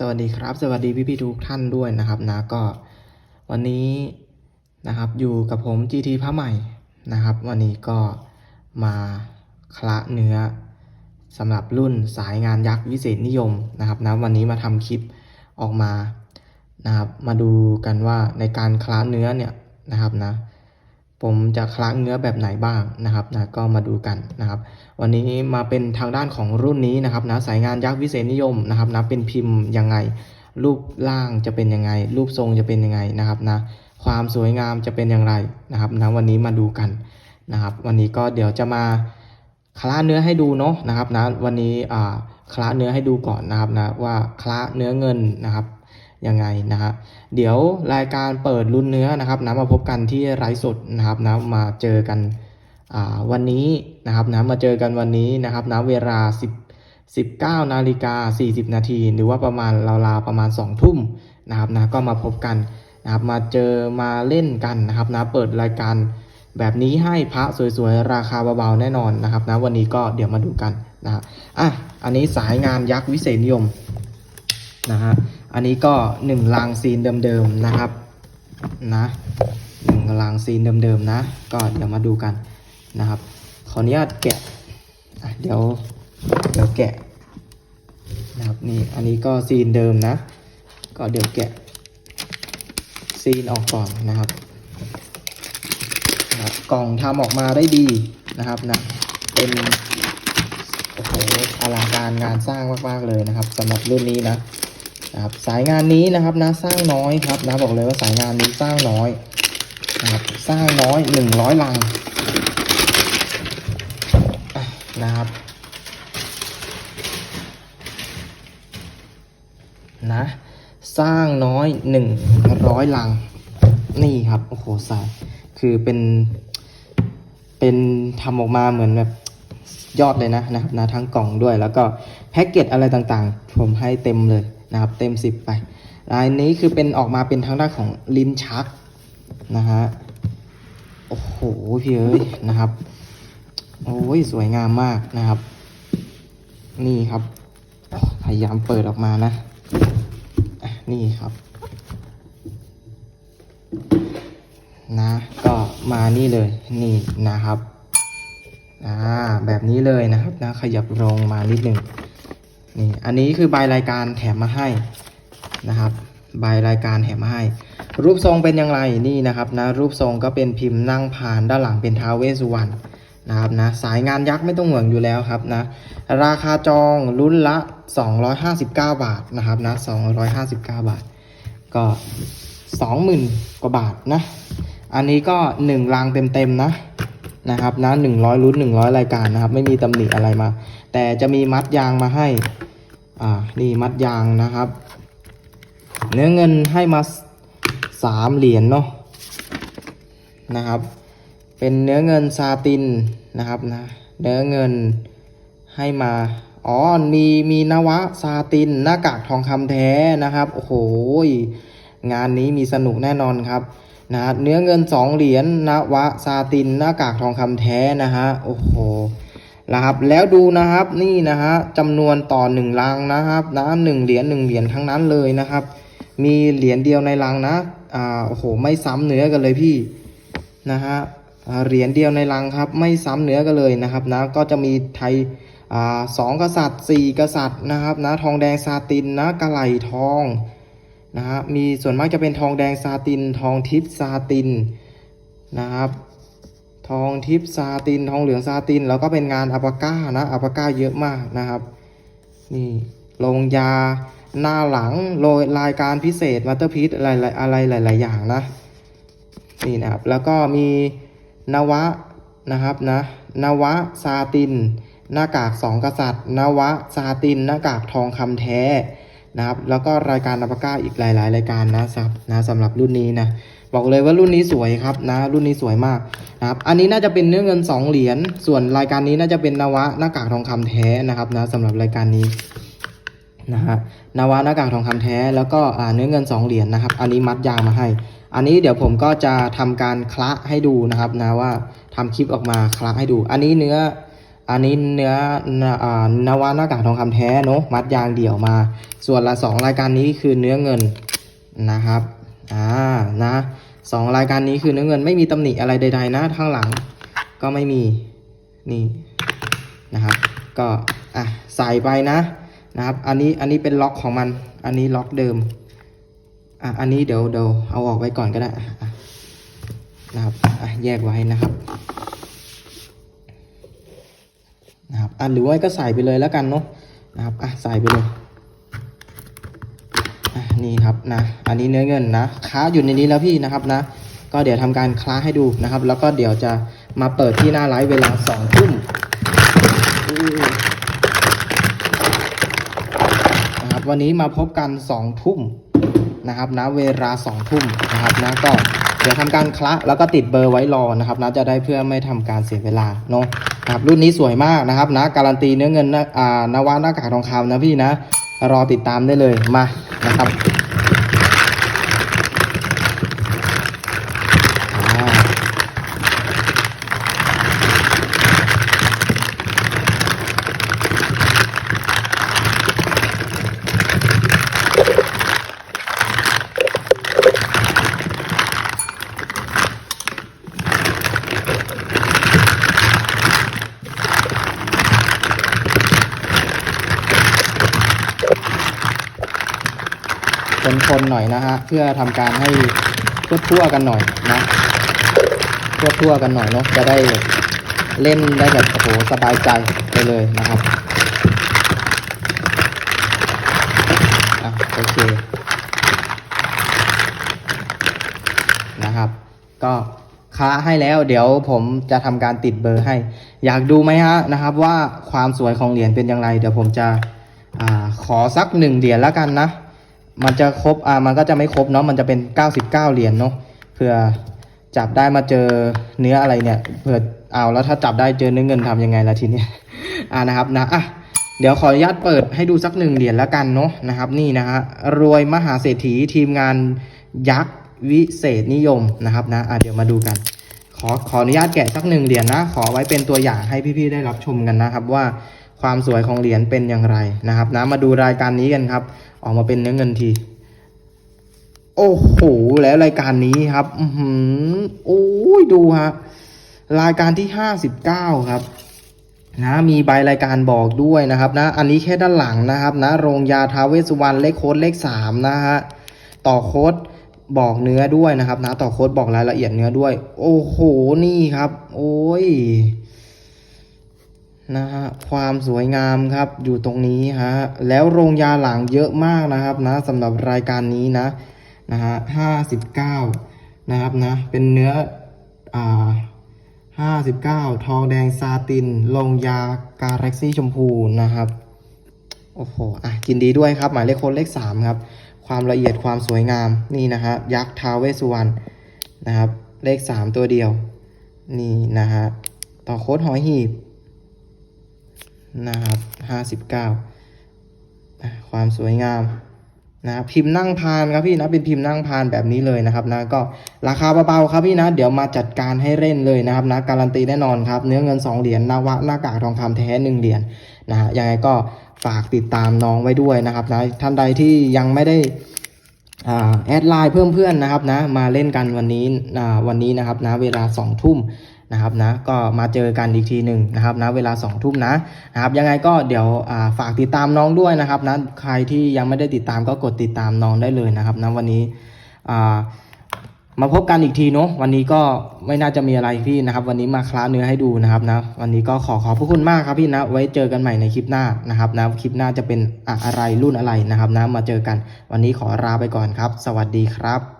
สวัสดีครับ สวัสดีพี่ๆทุกท่านด้วยนะครับนะก็วันนี้นะครับอยู่กับผม GT พระใหม่นะครับ วันนี้ก็มาคละเนื้อสำหรับรุ่นสายงานยักษ์วิเศษนิยมนะครับนะวันนี้มาทำคลิปออกมานะครับมาดูกันว่าในการคละเนื้อเนี่ยนะครับนะ ผมจะคละเนื้อแบบไหนบ้างนะครับนะก็มาดูกันนะครับ วันนี้มาเป็นทางด้านของรุ่นนี้นะครับนะสายงานยักษ์วิเศษนิยมนะครับนะเป็นพิมพ์ยังไง รูปร่างจะเป็นยังไง รูปทรงจะเป็นยังไงนะครับนะความสวยงามจะเป็นอย่างไรนะครับนะวันนี้มาดูกันนะครับ วันนี้ก็เดี๋ยวจะมาคละเนื้อให้ดูเนาะนะครับนะวันนี้อ่าคละเนื้อให้ดูก่อนนะครับนะว่าคละเนื้อเงินนะครับ ยังไงนะฮะเดี๋ยวรายการเปิดรุ่นเนื้อนะครับนะมาพบกันที่ไลฟ์สดนะครับนะมาเจอกันวันนี้นะครับนะมาเจอกันวันนี้นะครับนะเวลา 10 19นาฬิกา40 นาทีหรือว่าประมาณราวๆประมาณ 2 ทุ่มนะครับนะก็มาพบกันนะครับมาเจอมาเล่นกันนะครับนะเปิดรายการแบบนี้ให้พระสวยๆ ราคาเบาๆ แน่นอนนะครับนะวันนี้ก็เดี๋ยวมาดูกันนะครับอะอันนี้สายงานยักษ์วิเศษนิยมนะฮะ อันนี้ก็1ลางซีนเดิมๆนะครับนะหนึ่งลางซีนเดิมๆนะ ก็เดี๋ยวมาดูกันนะครับ ขออนุญาตแกะะเดี๋ยวเดี๋ยวแกะนะครับนี่อันนี้ก็ซีนเดิมนะ ก็เดี๋ยวแกะซีนออกก่อนนะครับนะกล่องทำออกมาได้ดีนะครับนะเป็นโอ้โหอลังการงานสร้างมากๆเลยนะครับสำหรับรุ่นนี้นะ นะครับสายงานนี้นะครับนะสร้างน้อยครับนะบอกเลยว่าสายงานนี้สร้างน้อยนะครับสร้างน้อยหนึ่งร้อยลังนะครับนะสร้างน้อยหนึ่งร้อยลัง นี่ครับโอ้โหสายคือเป็นเป็นทำออกมาเหมือนแบบยอดเลยนะนะครับนะทั้งกล่องด้วย แล้วก็แพ็กเกจอะไรต่างๆ ผมให้เต็มเลย นะครับเต็มสิบไปลายนี้คือเป็นออกมาเป็นทางด้านของลิ้นชักนะฮะโอ้โหพี่เอ้ยนะครับโอ้ยสวยงามมากนะครับ นี่ครับพยายามเปิดออกมานะอะนี่ครับ นะ ก็มานี่เลยนี่นะครับอ่าแบบนี้เลยนะครับนะขยับลงมานิดหนึ่ง นี่อันนี้คือใบรายการแถมมาให้นะครับ ใบรายการแถมมาให้ รูปทรงเป็นอย่างไรนี่นะครับนะรูปทรงก็เป็นพิมพ์นั่งผ่านด้านหลังเป็นท้าวเวสสุวรรณนะครับนะสายงานยักษ์ไม่ต้องห่วงอยู่แล้วครับนะราคาจองรุ่นละ 259 บาทนะครับนะ259 บาท ก็ 20,000 กว่าบาทนะ อันนี้ก็ 1 รางเต็มๆนะนะครับนะ100รุ่น100 รายการนะครับ ไม่มีตำหนิอะไรมา แต่จะมีมัดยางมาให้ อ่านี่มัดยางนะครับ เนื้อเงินให้มา3เหรียญเนาะนะครับ เป็นเนื้อเงินซาตินนะครับนะเนื้อเงินให้มาอ๋อมีมีนวะซาตินหน้ากากทองคำแท้นะครับโอ้โหงานนี้มีสนุกแน่นอนครับนะเนื้อเงิน2เหรียญนวะซาตินหน้ากากทองคำแท้นะฮะโอ้โห นะครับ แล้วดูนะครับนี่นะฮะจำนวนต่อหนึ่งลังนะครับนะหนึ่งเหรียญหนึ่งเหรียญทั้งนั้นเลยนะครับ มีเหรียญเดียวในลังนะอ่าโอ้โหไม่ซ้ำเนื้อกันเลยพี่นะฮะเหรียญเดียวในลังครับ ไม่ซ้ำเนื้อกันเลยนะครับนะก็จะมีไทยอ่าสองกษัตริย์สี่กษัตริย์นะครับนะทองแดงซาตินนะกะไหลทองนะฮะมีส่วนมากจะเป็นทองแดงซาติน ทองทิพซาตินนะครับ ทองทิพซาติน ทองเหลืองซาติน แล้วก็เป็นงานอัปก้านะอัปก้าเยอะมากนะครับ นี่ลงยาหน้าหลังโรยรายการพิเศษมาสเตอร์พีซอะไรอะไรหลาย ๆ อย่างนะ นี่นะครับ แล้วก็มีนวะนะครับนะนวะซาติน หน้ากากสองกษัตริย์ นวะซาติน หน้ากากทองคำแท้นะครับ แล้วก็รายการอัปก้าอีกหลาย ๆ รายการนะครับนะสำหรับรุ่นนี้นะ บอกเลยว่ารุ่นนี้สวยครับนะ รุ่นนี้สวยมากนะครับ อันนี้น่าจะเป็นเนื้อเงิน 2 เหรียญ ส่วนรายการนี้น่าจะเป็นนวะหน้ากากทองคำแท้นะครับนะสำหรับรายการนี้นะฮะนาวาหน้ากากทองคำแท้ แล้วก็เนื้อเงิน 2 เหรียญนะครับ อันนี้มัดยางมาให้ อันนี้เดี๋ยวผมก็จะทำการคละให้ดูนะครับนะว่าทำคลิปออกมาคละให้ดู อันนี้เนื้ออันนี้เนื้ออ่านวาหน้ากากทองคำแท้เนาะมัดยางเดี่ยวมา ส่วนละสองรายการนี้คือเนื้อเงินนะครับ อ่านะสองรายการนี้คือเนื้อเงินไม่มีตำหนิอะไรใด ๆ นะข้างหลัง ก็ไม่มีนี่นะครับ ก็อะใส่ไปนะนะครับ อันนี้อันนี้เป็นล็อกของมัน อันนี้ล็อกเดิมอะอันนี้เดี๋ยวเดี๋ยวเอาออกไว้ก่อนก็ได้นะครับอะแยกไว้นะครับนะครับอะหรือว่าก็ใส่ไปเลยแล้วกันเนาะนะครับอะใส่ไปเลย นี่ครับนะ อันนี้เนื้อเงินนะค้าอยู่ในนี้แล้วพี่นะครับนะ ก็เดี๋ยวทำการคล้าให้ดูนะครับ แล้วก็เดี๋ยวจะมาเปิดที่หน้าไลฟ์เวลาสองทุ่มนะครับวันนี้มาพบกันสองทุ่มนะครับนะเวลาสองทุ่มนะครับนะก็เดี๋ยวทำการคละแล้วก็ติดเบอร์ไว้รอนะครับนะจะได้เพื่อไม่ทำการเสียเวลาเนาะนะครับรุ่นนี้สวยมากนะครับนะการันตีเนื้อเงินนะอ่านวาหน้ากากทองคำนะพี่นะ รอติดตามได้เลยมานะครับ คนๆหน่อยนะฮะเพื่อทำการให้ทั่วๆกันหน่อยนะทั่วๆกันหน่อยเนาะจะได้เล่นได้แบบโอ้โหสบายใจไปเลยนะครับอะโอเคนะครับ ก็ค้าให้แล้วเดี๋ยวผมจะทำการติดเบอร์ให้ อยากดูไหมฮะนะครับ ว่าความสวยของเหรียญเป็นอย่างไร เดี๋ยวผมจะอขอสักหนึ่งเหรียญแล้วกันนะ มันจะครบอ่ามันก็จะไม่ครบเนาะมันจะเป็น 99 เหรียญเนาะเพื่อจับได้มาเจอเนื้ออะไรเนี่ยเผื่อเอาแล้วถ้าจับได้เจอเนื้อเงินทำยังไงล่ะทีเนี้ยอ่านะครับนะอะเดี๋ยวขออนุญาตเปิดให้ดูสักหนึ่งเหรียญแล้วกันเนาะนะครับ นี่นะฮะรวยมหาเศรษฐีทีมงานยักษ์วิเศษนิยมนะครับนะอะเดี๋ยวมาดูกัน ขอขออนุญาตแกะสักหนึ่งเหรียญนะขอไว้เป็นตัวอย่างให้พี่ๆได้รับชมกันนะครับว่าความสวยของเหรียญเป็นอย่างไรนะครับนะมาดูรายการนี้กันครับ ออกมาเป็นเนื้อเงินที โอ้โห แล้วรายการนี้ครับ อือโอ้ยดูฮะ รายการที่ห้าสิบเก้าครับ นะ มีใบรายการบอกด้วยนะครับ นะ อันนี้แค่ด้านหลังนะครับ นะ โรงยาทาเวสสุวรรณเลขโค้ดเลขสามนะฮะ ต่อโค้ดบอกเนื้อด้วยนะครับ นะ ต่อโค้ดบอกรายละเอียดเนื้อด้วย โอ้โห นี่ครับ โอ้ย นะฮะความสวยงามครับอยู่ตรงนี้ฮะแล้วโรงยาหลังเยอะมากนะครับนะสำหรับรายการนี้นะนะฮะห้าสิบเก้านะครับนะเป็นเนื้ออ่าห้าสิบเก้าทองแดงซาตินลงยาการ็กซี่ชมพูนะครับโอ้โหอะยินดีด้วยครับ หมายเลขโค้ดเลขสามครับ ความละเอียดความสวยงามนี่นะฮะยักษ์ทาวเวสสุวรรณนะครับ เลขสามตัวเดียว นี่นะฮะต่อโค้ดหอยหีบ นะครับห้าสิบเก้าความสวยงามนะพิมพ์นั่งพานครับพี่นะเป็นพิมพ์นั่งพานแบบนี้เลยนะครับนะก็ราคาเบาๆครับพี่นะ เดี๋ยวมาจัดการให้เล่นเลยนะครับนะการันตีแน่นอนครับ เนื้อเงิน 2 เหรียญนวะหน้ากากทองคำแท้1เหรียญนะฮะยังไงก็ฝากติดตามน้องไว้ด้วยนะครับนะท่านใดที่ยังไม่ได้อ่าแอดไลน์เพิ่มเพื่อนนะครับนะมาเล่นกันวันนี้วันนี้นะครับนะเวลา2ทุ่ม นะครับนะก็มาเจอกันอีกทีหนึ่งนะครับนะเวลา2องทุ่มนะนะครับยังไงก็เดี๋ยวฝากติดตามน้องด้วยนะครับนะใครที่ยังไม่ได้ติดตามก็กดติดตามน้องได้เลยนะครับนะวันนี้มาพบกันอีกทีเนาะวันนี้ก็ไม่น่าจะมีอะไรพี่นะครับ วันนี้มาคล้าเนื้อให้ดูนะครับนะวันนี้ก็ขอขอบพระคุณมากครับพี่นะ ไว้เจอกันใหม่ในคลิปหน้านะครับนะคลิปหน้าจะเป็นอะไรรุ่นอะไรนะครับนะมาเจอกัน วันนี้ขอลาไปก่อนครับ สวัสดีครับ